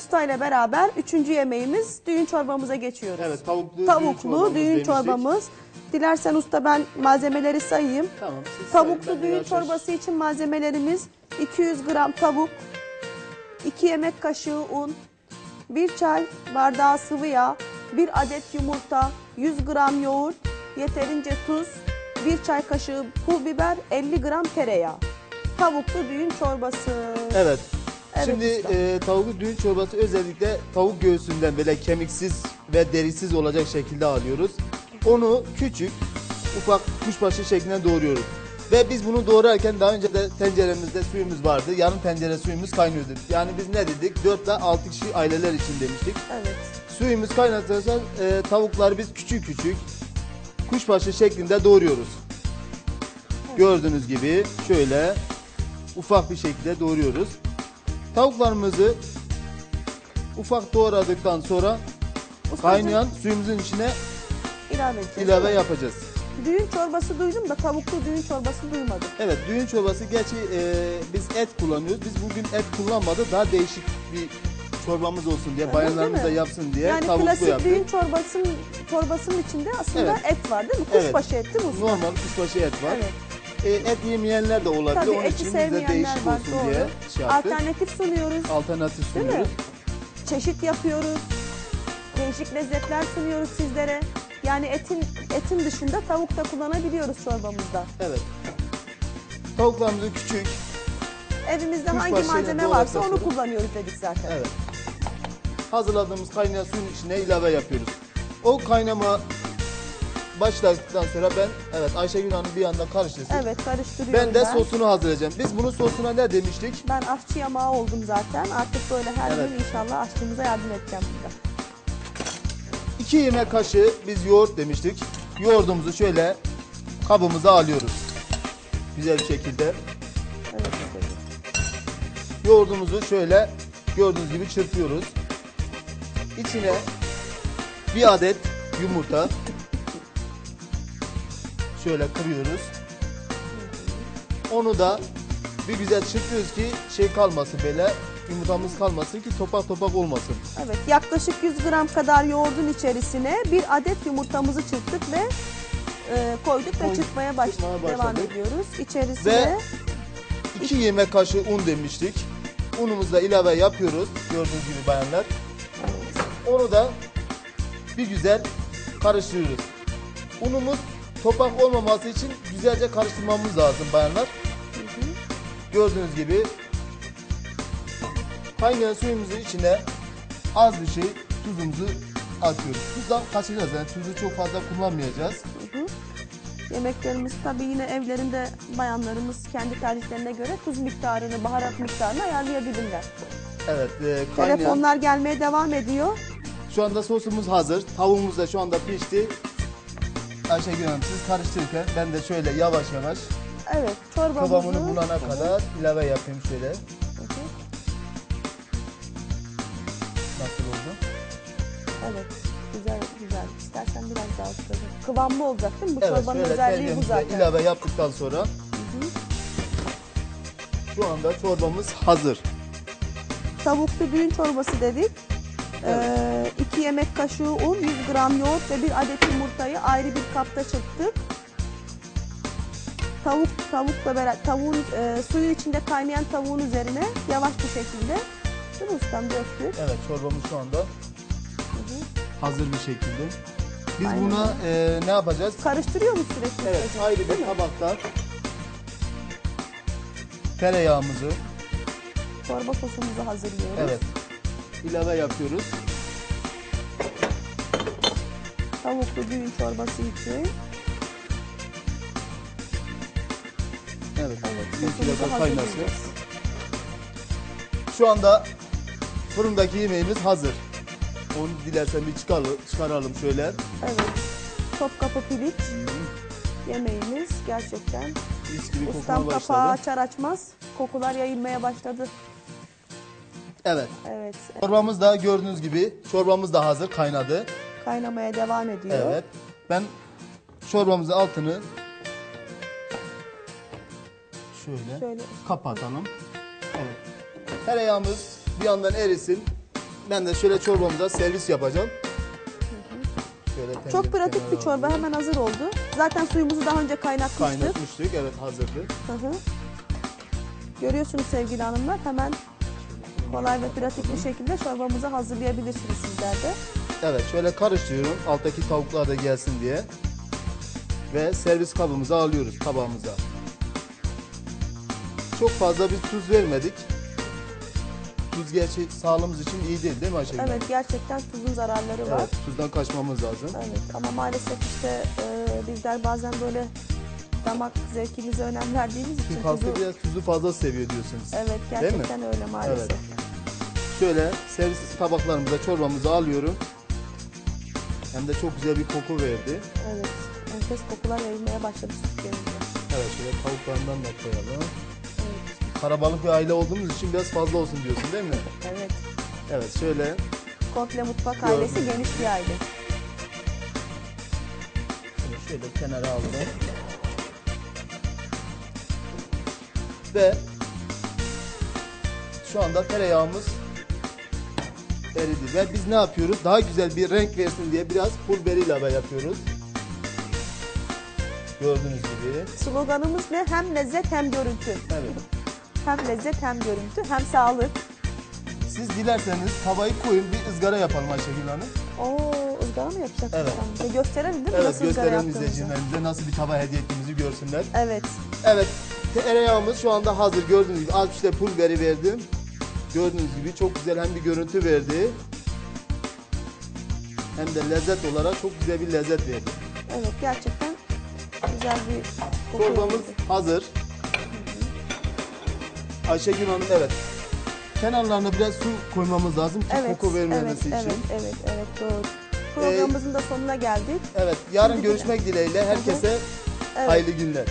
usta ile beraber üçüncü yemeğimiz düğün çorbamıza geçiyoruz. Evet tavuklu, Tavuklu düğün demiştik. çorbamız. Dilersen usta ben malzemeleri sayayım. Tamam. siz sayın, Tavuklu ben düğün yavaş- çorbası için malzemelerimiz 200 gram tavuk, 2 yemek kaşığı un, 1 çay bardağı sıvı yağ, 1 adet yumurta, 100 gram yoğurt, yeterince tuz, 1 çay kaşığı pul biber, 50 gram tereyağı. Tavuklu düğün çorbası. Evet. Evet Şimdi usta. e, tavuklu düğün çorbası özellikle tavuk göğsünden böyle kemiksiz ve derisiz olacak şekilde alıyoruz. Onu küçük, ufak kuşbaşı şeklinde doğruyoruz. Ve biz bunu doğrarken daha önce de tenceremizde suyumuz vardı. Yarım tencere suyumuz kaynıyordu. Yani biz ne dedik? 4 ile 6 kişi aileler için demiştik. Evet. Suyumuz kaynatırsa e, tavukları biz küçük küçük kuşbaşı şeklinde doğruyoruz. Gördüğünüz gibi şöyle ufak bir şekilde doğruyoruz. Tavuklarımızı ufak doğradıktan sonra Ustacığım, kaynayan suyumuzun içine ilave edeceğiz. ilave yapacağız. Düğün çorbası duydum da tavuklu düğün çorbası duymadım. Evet düğün çorbası gerçi e, biz et kullanıyoruz. Biz bugün et kullanmadık. Daha değişik bir çorbamız olsun diye, bayanlarımız da yapsın diye Yani tavuklu klasik yaptık. düğün çorbasının çorbasının içinde aslında Evet. et var değil mi? Evet. Kuşbaşı et değil mi usta? Normal kuşbaşı et var. Evet. E, et yemeyenler de olabilir. Tabii Onun eti için biz de sevmeyenler değişik var olsun doğru. diye şey yaptık. Alternatif sunuyoruz. Alternatif Değil mi? sunuyoruz. Çeşit yapıyoruz. Değişik lezzetler sunuyoruz sizlere. Yani etin etin dışında tavuk da kullanabiliyoruz çorbamızda. Evet. Tavuklarımızı küçük. Evimizde hangi malzeme varsa onu kullanıyoruz dedik zaten. Evet. Hazırladığımız kaynayan suyun içine ilave yapıyoruz. O kaynama başladıktan sonra ben evet Ayşegül Hanım bir yandan karıştırsın. Evet karıştırıyorum Ben de sosunu hazırlayacağım. Biz bunun sosuna ne demiştik? Ben aşçı yamağı oldum zaten. Artık böyle her Evet. gün inşallah aşçımıza yardım edeceğim burada. 2 yemek kaşığı biz yoğurt demiştik. Yoğurdumuzu şöyle kabımıza alıyoruz. Güzel bir şekilde. Evet. Yoğurdumuzu şöyle gördüğünüz gibi çırpıyoruz. İçine bir adet yumurta şöyle kırıyoruz. Onu da bir güzel çırpıyoruz ki şey kalmasın böyle yumurtamız kalmasın ki topak topak olmasın. Evet yaklaşık 100 gram kadar yoğurdun içerisine bir adet yumurtamızı çırptık ve e, koyduk ve Koyduk, çırpmaya, baş- çırpmaya devam başladık. ediyoruz. İçerisine Ve 2 yemek kaşığı un demiştik. Unumuzu da ilave yapıyoruz gördüğünüz gibi bayanlar. Onu da bir güzel karıştırıyoruz. Unumuz topak olmaması için güzelce karıştırmamız lazım bayanlar. Gördüğünüz gibi kaynayan suyumuzun içine az bir şey tuzumuzu atıyoruz. Tuzdan kaçacağız yani tuzu çok fazla kullanmayacağız. yemeklerimiz tabii yine evlerinde bayanlarımız kendi tercihlerine göre tuz miktarını, baharat miktarını ayarlayabilirler. Evet, e, kaynayan Telefonlar gelmeye devam ediyor. Şu anda sosumuz hazır. Tavuğumuz da şu anda pişti. Ayşegül Hanım siz karıştırırken ben de şöyle yavaş yavaş Evet çorbamızı... kıvamını bulana kadar ilave yapayım şöyle. Nasıl oldu? Evet güzel güzel. İstersen biraz daha ustacığım. Kıvamlı olacak değil mi? Bu Evet çorbanın şöyle özelliği bu zaten. ilave yaptıktan sonra şu anda çorbamız hazır. Tavuklu düğün çorbası dedik. Ee, iki yemek kaşığı un, 100 gram yoğurt ve bir adet yumurtayı ayrı bir kapta çırptık. Tavuk tavukla beraber tavuğun e, suyun içinde kaynayan tavuğun üzerine yavaş bir şekilde değil mi ustam döktük. Evet çorbamız şu anda hazır bir şekilde. Biz Aynen. buna e, ne yapacağız? Karıştırıyor mu sürekli? Evet ustacığım? ayrı bir tabakta tereyağımızı Çorba sosumuzu hazırlıyoruz. evet ilave yapıyoruz. Tavuklu düğün çorbası için. Evet. Evet, Bir kaynasın. Şu anda fırındaki yemeğimiz hazır. Onu dilersen bir çıkaralım, çıkaralım şöyle. Evet. Topkapı piliç yemeğimiz gerçekten. Mis gibi Ustam kapağı açar açmaz kokular yayılmaya başladı. Evet. Evet. Çorbamız da gördüğünüz gibi çorbamız da hazır kaynadı. Kaynamaya devam ediyor. Evet. Ben çorbamızın altını şöyle, Şöyle. kapatalım. Evet. Tereyağımız bir yandan erisin. ben de şöyle çorbamıza servis yapacağım. Şöyle Çok pratik bir kenara çorba alayım. hemen hazır oldu. Zaten suyumuzu daha önce kaynatmıştık. Kaynatmıştık evet hazırdı. Hı hı. Görüyorsunuz sevgili hanımlar hemen kolay ve pratik bir şekilde çorbamızı hazırlayabilirsiniz sizler de. Evet şöyle karıştırıyorum alttaki tavuklar da gelsin diye. Ve servis kabımıza alıyoruz tabağımıza. Çok fazla bir tuz vermedik. Tuz gerçi sağlığımız için iyi değil değil mi Ayşegül? Evet gerçekten tuzun zararları var. Evet, tuzdan kaçmamız lazım. Evet ama maalesef işte e, bizler bazen böyle damak zevkimize önem verdiğimiz için Türk halkı tuzu... biraz tuzu fazla seviyor diyorsunuz. Evet Değil mi? gerçekten öyle maalesef. Evet. Şöyle servis tabaklarımıza çorbamızı alıyorum. Hem de çok güzel bir koku verdi. Evet. Enfes kokular yayılmaya başladı sütlerimizde. Evet şöyle tavuklarından da koyalım. Evet. Karabalık bir aile olduğumuz için biraz fazla olsun diyorsun değil mi? Evet. Evet şöyle Komple mutfak Gördüm. ailesi geniş bir aile. Şunu şöyle kenara aldım. Ve şu anda tereyağımız eridi. Ve biz ne yapıyoruz? Daha güzel bir renk versin diye biraz pul biber ilave yapıyoruz. Gördüğünüz gibi. Sloganımız ne? Hem lezzet hem görüntü. Evet. Hem lezzet hem görüntü hem sağlık. Siz dilerseniz tavayı koyun bir ızgara yapalım Ayşegül Hanım. Oo ızgara mı yapacaksın Evet. Bize gösterelim değil mi Evet nasıl ızgara gösterelim yaptığımızı? izleyicilerimize nasıl bir tava hediye ettiğimizi görsünler. Evet. Evet tereyağımız şu anda hazır gördüğünüz gibi az işte pul biberi verdim. Gördüğünüz gibi çok güzel hem bir görüntü verdi. Hem de lezzet olarak çok güzel bir lezzet verdi. Evet gerçekten güzel bir koku Çorbamız yapıldı. hazır. Ayşegül Hanım evet. Kenarlarına biraz su koymamız lazım ki Evet, koku vermemesi evet, için. evet, evet, evet, doğru. Programımızın da sonuna geldik. Evet, yarın görüşmek dileğiyle herkese Evet. hayırlı günler.